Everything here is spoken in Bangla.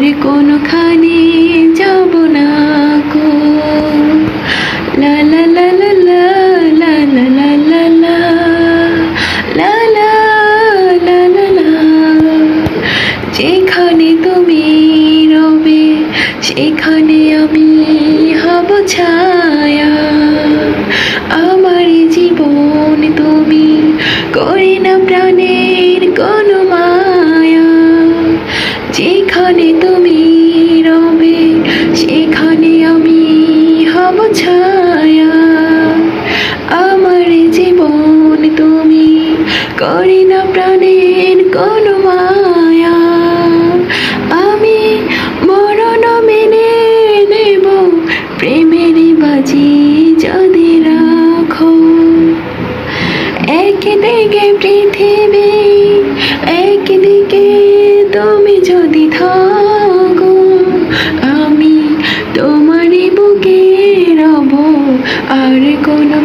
আর কোনোখানে যাব না গো? লা লা লা লা লা লা লা লা লা লা লা লা লা যেখানে তুমি রবে, সেখানে আমি হব ছায়া। আমার জীবন তুমি করে না প্রাণের নাম ছায়া, আমার জীবন তুমি করি না প্রাণের কোনো মায়া। আমি মরণ মেনে নেব, প্রেমের বাজি যদি রাখো। একদিকে পৃথিবী, একদিকে তুমি যদি থাকো কোনো